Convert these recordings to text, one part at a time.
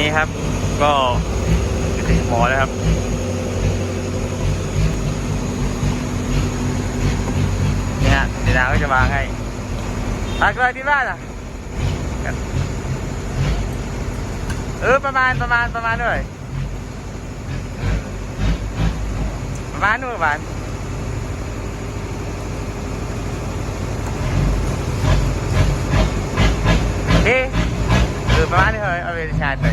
นี้ครับ ก็ถึงหมอแล้วครับเนี่ยฮะเดี๋ยวดาวก็จะวางให้ตักเลยที่บ้านอะเออประมาณประมาณประมาณด้วยประมาณนู่นประมาณเอ๊ะเออประมาณนี้เลยเอาไปชาร์จไป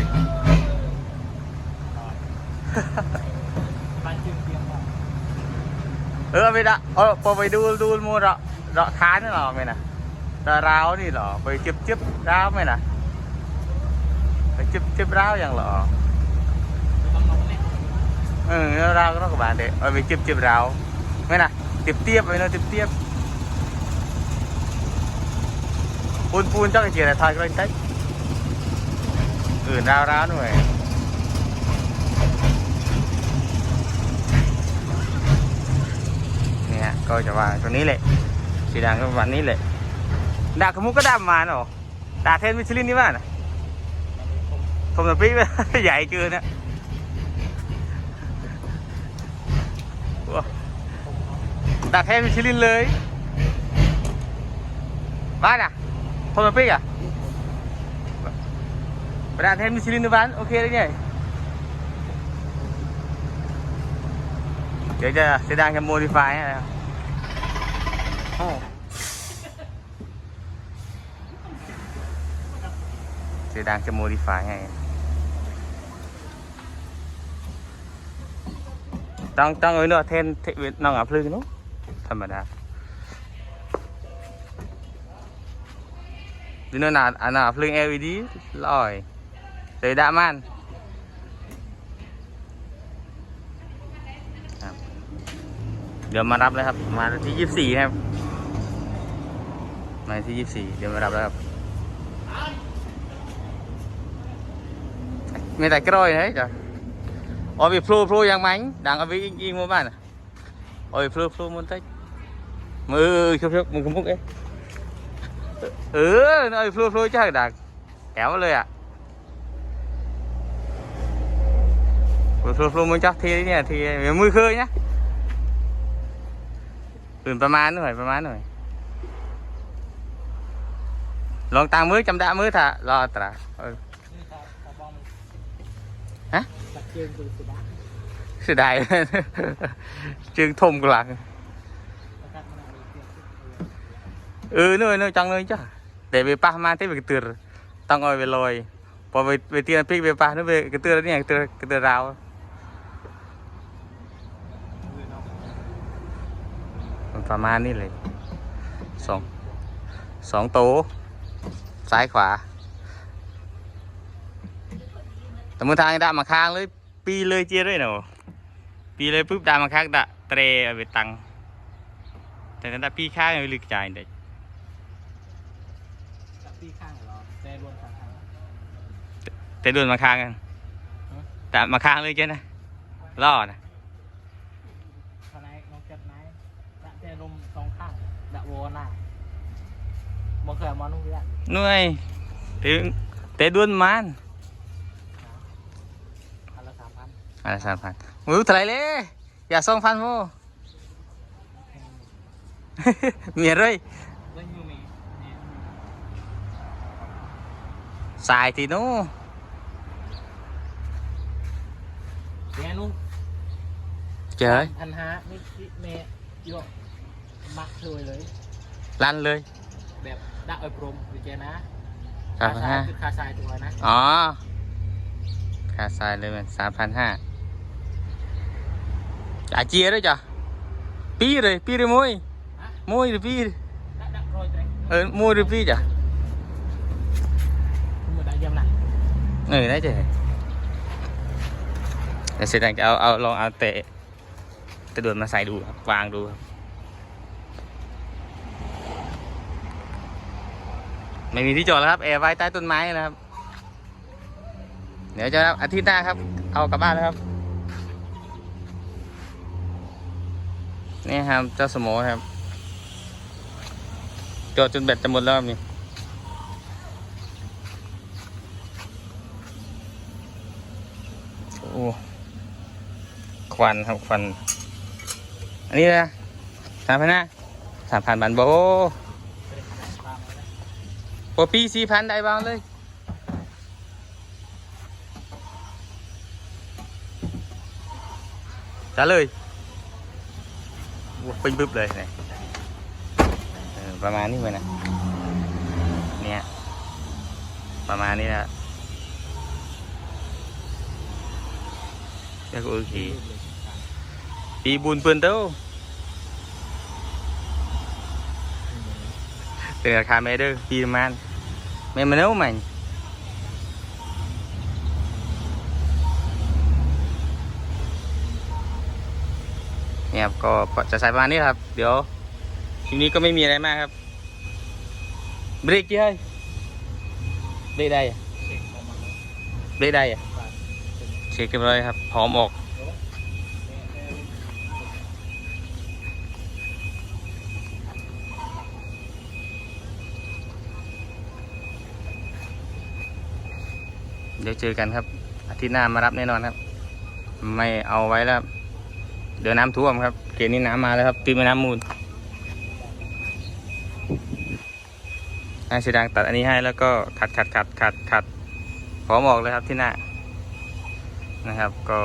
บ้านจึงเพียงว่าเออเอาไปละเออพอไปดูดูมูเราเราค้านนี่หร อไหมนะเราวรอไปจิบจิบราวไหนะไปจิบจิบราวอยเนี่ย ừ nó ra nó các bạn để ở vì chụp chụp rào mấy nè tiếp tiếp với nó tiếp tiếp phun phun chắc cái chuyện này thôi cái tách ừ rào rào nữa rồi nè coi cho bà ตัวนี้แหละสีดังก็ประมาณนี้แหละดาขมุกก็ดามาณหรอดาเทนมิชลินนี่บ้านะผมจะปี๊ใหญ่เกินนะดักแทนมิชลินเลยบ้านอะโทรมาปิ๊กอะ ไปดักแทนมิชลินในบ้านโอเคเลยเนี่ยเดี๋ยวจะเสดานกับโมดิ เลยดามันเดี๋ยวมารับเลยครับ มาที่ยี่สิบสี่ครับ มาที่ยี่สิบสี่เดี๋ยวมารับแล้วครับมีแต่กล้อยนะจ้ะเอาไปพลูพลูยังมั้ดังเอาไปยิงยิงมาบ้านเอาไปพลูพลูมันเต้มือชอบชอบมึงคุ้มุกเอ้เออเอาไปพลูพลูจ้าดังแถวเลยอะ ฟลุฟลุกมึงจับทีนี่ยทีเดี๋ยวมือเคยนะอื่นประมาณหน่อยประมาณหน่อยลองตามมือจำได้มือถ่ะรอตราฮะเสียดายจึงทมกลังเออนู่นนู่นจังเลยจ้ะแต่ไปป้ามาที่ไปกระตือต้องเอาไปลอยพอไปไปเตียนพิกไปป้านู่นไปกระตือนี่กระตือกระตือราว ประมาณนี้เลยสองสองโตะซ้ายขวาแต่มือทางด่ามาค้างเลย ปีเลยเจี๊ยด้วยเนาะปีเลยปุ๊บด่ามาค้างด่าเตรเอาไปตังแต่ถ้าด่าปีค้างไม่ลึกใจเด็กตักที่ข้างเหรอแต่บนข้างข้างแต่โดนมาค้างกันแต่มาค้างเลยเจ้นะล่อนะ ข้างในน้องจัดไหนตักแต่ลมสองข้างดักวัวหน้าบ่ เคยมานุ่งเรียกหน่วย ถึงแต่ดวนมันอันละสามพันอะไรสามพันมือเท่าไหรเลยอย่าสองพันโมมีอะไรเล่ยูมีสายทีนู้เดี๋ยวนุ่งเจ๋ยพันห้านี่เมย์ยกมักช่วยเลย ลั่นเลย แบบดักไอ้พรมดีเจนะสามพันห้าคือคาทรายตัวนะอ๋อค่าสายเลยมันสามพันห้าจ่ายเจียด้วยจ้ะปีเลยปีเลยมวยฮะมวยหรือปีดักดักโรยเตรงเออมวยหรือปีจ้ะคุณมือได้เยี่ยมหนักเออได้จ้ะเดี๋ยวเสร็จแล้วจะเอาเอาลองเอาเตะตะดวนมาใส่ดูครับวางดูครับ ไม่มีที่จอดแล้วครับแอร์ไว้ใต้ต้นไม้นะครับ เดี๋ยวจะอาทิตย์หน้าครับ เอากลับบ้านแล้วครับ นี่ครับเจ้าสมอครับ จอดจนแบตจะหมดแล้วนี่อ้ควันครับควัน อันนี้นะสามพันนะสามพันบาทโบ โอปีสี่พันได้บ้างเลยจ้าเลยโอ้เป็นบึ๊บเลยเนี่ยประมาณนี้เลยนะเนี่ยประมาณนี้นะแล้วก็โอเคปีบุญเปืนเต้าเป็นราคาไม่เด้อปีประมาณ ม่มาเนาะมันเนี่ยครับก็จะใส่ประมาณนี้ครับ เดี๋ยวทีนี้ก็ไม่มีอะไรมากครับเบรกกี่ให้เบรกได้เบรกได้เป็นเช็คเรียบร้อยครับ พร้อมออก โต๊ะเนี่ยเนี่ย เดี๋ยวเจอกันครับ อาทิตย์หน้ามารับแน่นอนครับ ไม่เอาไว้แล้ว เดี๋ยวน้ำท่วมครับเกณฑ์นี้น้ำมาแล้วครับตีแม่น้ำมูลให้เสดงตัดอันนี้ให้แล้วก็ขัดขัดขัดขัดขัดพร้อมออกเลยครับที่หน้านะครับก็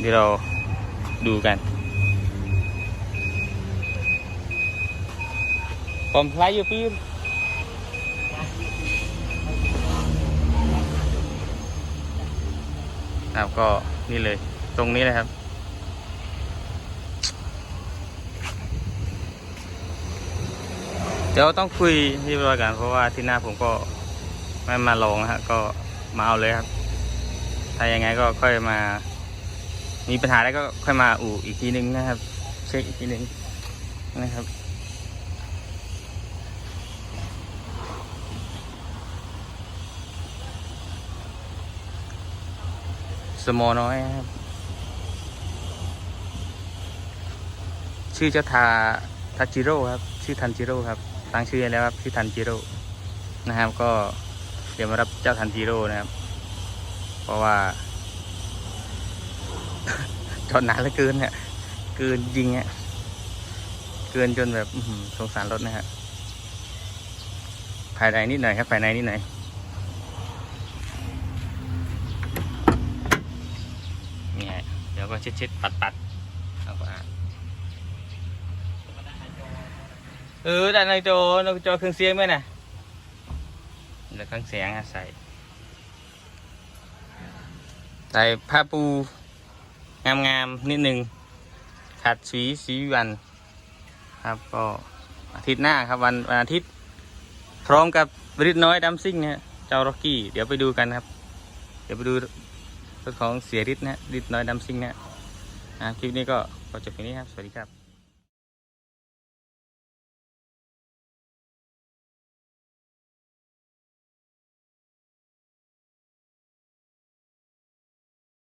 เดี๋ยวเราดูกันผมไลฟ์อยู่พี่ ครับก็นี่เลยตรงนี้เลยครับ เดี๋ยวต้องคุยเรียบร้อยกันเพราะว่าที่หน้าผมก็ไม่มาลองนะฮะก็มาเอาเลยครับถ้ายังไงก็ค่อยมา มีปัญหาแล้วก็ค่อยมาอู่อีกทีนึงนะครับ เช็คอีกทีนึงนะครับ สมอน้อยนะครับ ชื่อเจ้าทาทาจิโร่ครับ ชื่อทันจิโร่ครับตั้งชื่อแล้วครับ ชื่อทันจิโร่นะครับ ก็เดี๋ยวมารับเจ้าทันจิโร่นะครับ เพราะว่า จอดนานเหลือเกินเนี่ยเกินจริงเนี่ยเกินจนแบบสงสารรถนะฮะภายในนิดหน่อยครับภายในนิดหน่อย เดี๋ยวก็เช็ดเช็ดปัดปัดเอาไปอะเออแต่ในจอนจอเครื่องเสียงไหมนะเดี๋ยวเครื่องเสียงอะใส่ใส่ผ้าปูงามๆนิดหนึ่งขัดสีสีวันครับก็อาทิตย์หน้าครับวันวันอาทิตย์พร้อมกับริษน้อยดัมซิ่งนะฮะเจ้าร็อกกี้ เดี๋ยวไปดูกันครับ เดี๋ยวไปดู รถของเสียฤทธิ์นะฮะฤทธิ์น้อยดำซิงนะฮะคลิปนี้ก็ขอจบแค่นี้ครับ สวัสดีครับ